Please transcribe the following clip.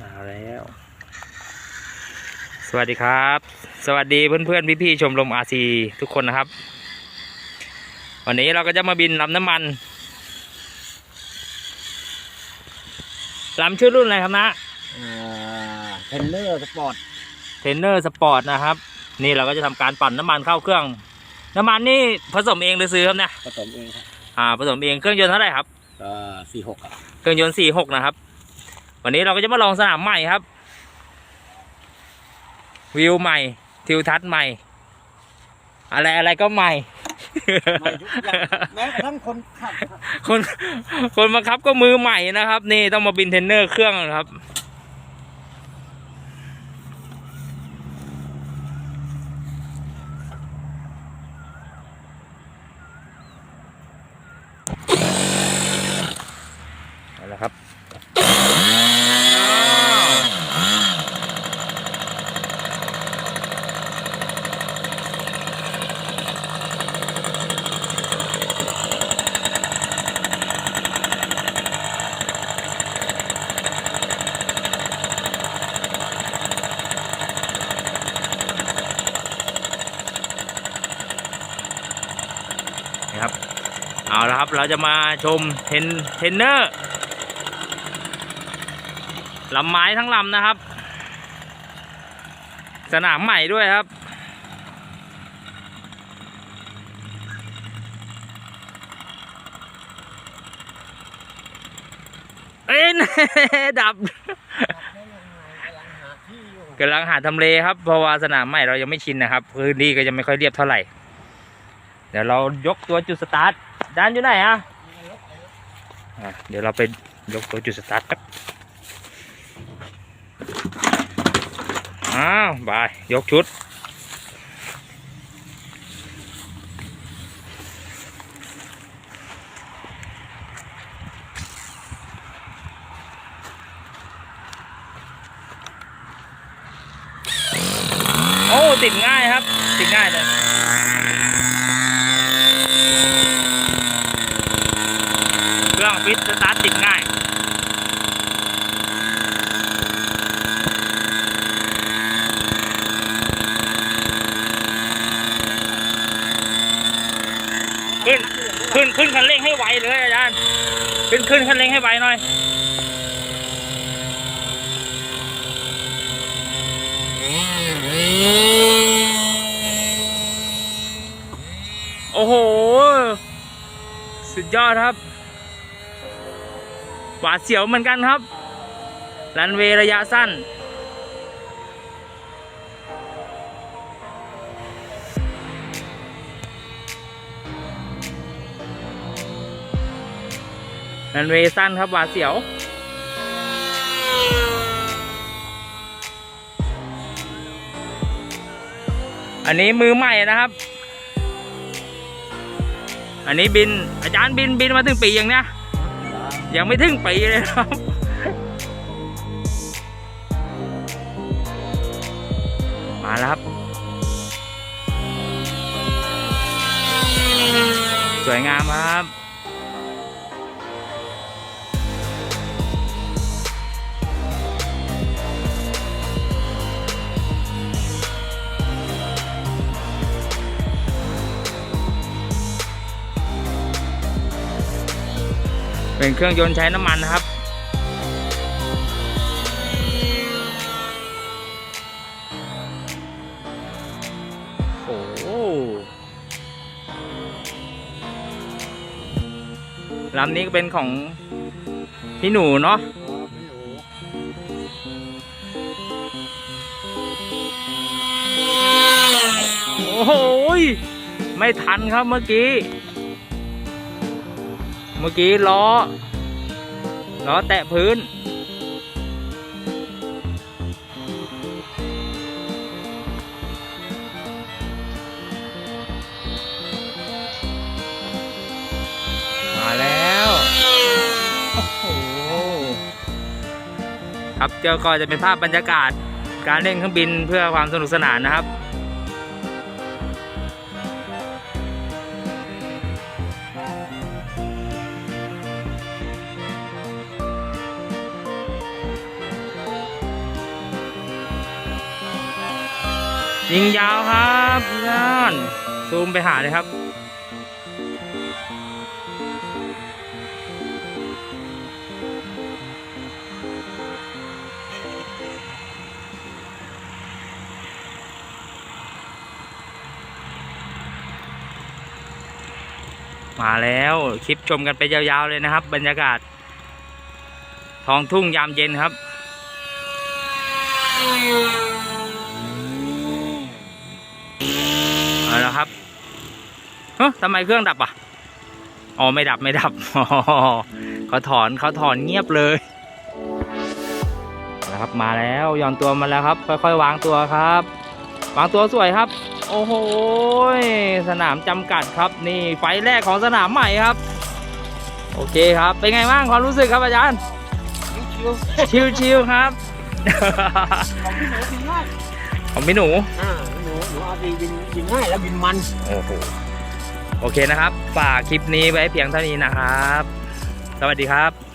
มาแล้ว สวัสดีครับ สวัสดีเพื่อนๆพี่ๆชมรมอาซีทุกคนนะครับ วันนี้เราก็จะมาบินลำน้ำมันลำชื่อรุ่นอะไรครับนะเทนเนอร์สปอร์ตเทรนเนอร์สปอร์ตนะครับ นี่เราก็จะทำการปั่นน้ำมันเข้าเครื่อง น้ำมันนี่ผสมเองหรือซื้อครับเนี่ยผสมเองครับอ่าผสมเองเครื่องยนต์เท่าไหร่ครับ ก็สี่หกครับเครื่องยนต์46นะครับ วันนี้เราก็จะมาลองสนามใหม่ครับ วิวใหม่ ทิวทัศน์ใหม่ อะไรอะไรก็ใหม่ ไม่ทุกอย่างแม้กระทั่งคนขับครับ คนคนบังคับก็มือใหม่นะครับ นี่ต้องมาบินเทรนเนอร์เครื่องนะครับ เอาละครับอ้าวนี่ครับ เอาละครับเราจะมาชมเทนเทนเนอร์ลำไม้ทั้งลำนะครับ สนามใหม่ด้วยครับ เอ้ยดับกำลังหาทำเลครับเพราะว่าสนามใหม่เรายังไม่ชินนะครับพื้นที่ก็ยังไม่ค่อยเรียบเท่าไหร่ เดี๋ยวเรายกตัวจุดสตาร์ท ด้านอยู่ไหนอะอะเดี๋ยวเราไปยกตัวจุดสตาร์ทครับอ้าวบาย ยกชุด โอ้ ติดง่ายครับ ติดง่ายเลย เครื่องฟิตสตาร์ทติดง่ายขึ้นขึ้นขึ้นคันเร่งให้ไวเลยอาจารย์ขึ้นขึ้นคันเร่งให้ไวหน่อยโอ้โห สุดยอดครับ หวาดเสียวเหมือนกันครับ รันเวย์ระยะสั้น รันเวย์สั้นครับหวาดเสียวอันนี้มือใหม่นะครับ อันนี้บินอาจารย์บินบินมาถึงปีอยังเนี่ย ยังไม่ถึงปีเลยครับ มาแล้วครับ สวยงามครับ เป็นเครื่องยนต์ใช้น้ำมันนะครับ โอ้ลำนี้ก็เป็นของพี่หนูเนาะโอ้โหยไม่ทันครับเมื่อกี้ เมื่อกี้ล้อ ล้อแตะพื้น มาแล้ว โอ้โห ครับเจ้าก็จะเป็นภาพบรรยากาศการเล่นเครื่องบินเพื่อความสนุกสนานนะครับ ยิงยาวครับนั่นซูมไปหาเลยครับ มาแล้วคลิปชมกันไปยาวๆเลยนะครับ บรรยากาศ ท้องทุ่งยามเย็นครับ ทำไมเครื่องดับอะ อ๋อ ไม่ดับไม่ดับอ๋อเขาถอนเขาถอนเงียบเลยเอาละครับมาแล้วย่อนตัวมาแล้วครับ ค่อยๆ วางตัวครับ วางตัวสวยครับ โอ้โหสนามจำกัดครับ นี่ไฟแรกของสนามใหม่ครับ โอเคครับเป็นไงบ้างความรู้สึกครับอาจารย์ชิวชิวๆครับของพี่หนูบินง่ายของพี่หนูอ่าหนูหนูเอาดีบินบินง่ายแล้วบินมันโอ้โห โอเคนะครับ ฝากคลิปนี้ไว้เพียงเท่านี้นะครับ สวัสดีครับ